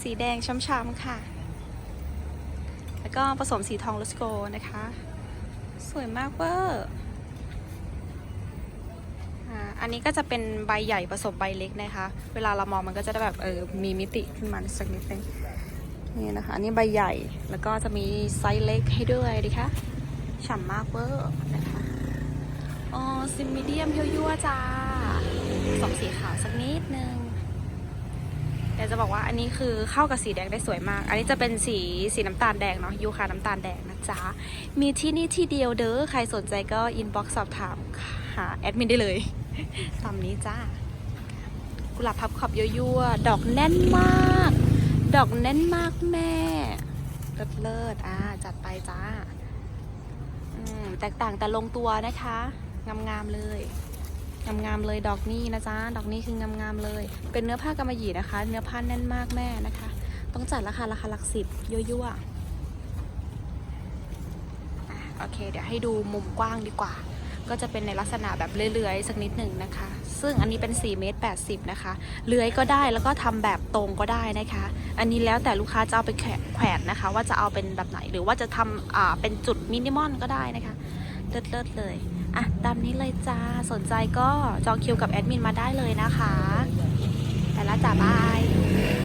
สีแดงช้ำๆค่ะ แล้วก็ผสมสีทองลสโกนะคะ สวยมากเวอร์อันนี้ก็จะเป็นใบใหญ่ผสมใบเล็กนะคะ เวลาเรามองมันก็จะได้แบบเออมีมิติขึ้นมาสักนิดนึงนี่นะคะ อันนี้ใบใหญ่ แล้วก็จะมีไซส์เล็กให้ด้วยดีคะฉ่ำมากเวอร์นะคะ อ๋อซิมมีเดียมยั่วๆจ้าสองสีขาวสักนิดนึง ดี๋ยวจะบอกว่าอันนี้คือเข้ากับสีแดงได้สวยมาก อันนี้จะเป็นสีสีน้ำตาลแดงเนาะยูคาน้ำตาลแดงนะจ๊ะ มีที่นี่ที่เดียวเด้อ ใครสนใจก็อินบ็อกซ์สอบถามหาแอดมินได้เลย ตามนี้จ้า กุหลาบพับขอบยั่วๆ ดอกแน่นมาก ดอกแน่นมากแม่เลิศเลิศๆอ่าจัดไปจ้าอืมแตกต่างแต่ลงตัวนะคะ งามๆเลย งามๆเลยดอกนี้นะจ๊ะดอกนี้คืองามๆเลย เป็นเนื้อผ้ากำมะหยี่นะคะ เนื้อผ้าแน่นมากแม่นะคะ ต้องจัดราคาราคาหลักสิบยั่วๆโอเค เดี๋ยวให้ดูมุมกว้างดีกว่า ก็จะเป็นในลักษณะแบบเลื้อยๆสักนิดหนึ่งนะคะ ซึ่งอันนี้เป็น4เมตร80นะคะเลื้อยก็ได้แล้วก็ทำแบบตรงก็ได้นะคะ อันนี้แล้วแต่ลูกค้าจะเอาไปแขวนแขวนนะคะ ว่าจะเอาเป็นแบบไหนหรือว่าจะทำอ่าเป็นจุดมินิมอลก็ได้นะคะ เลิศๆเลย อะ ตามนี้เลยจ้า สนใจก็จองคิวกับแอดมินมาได้เลยนะคะ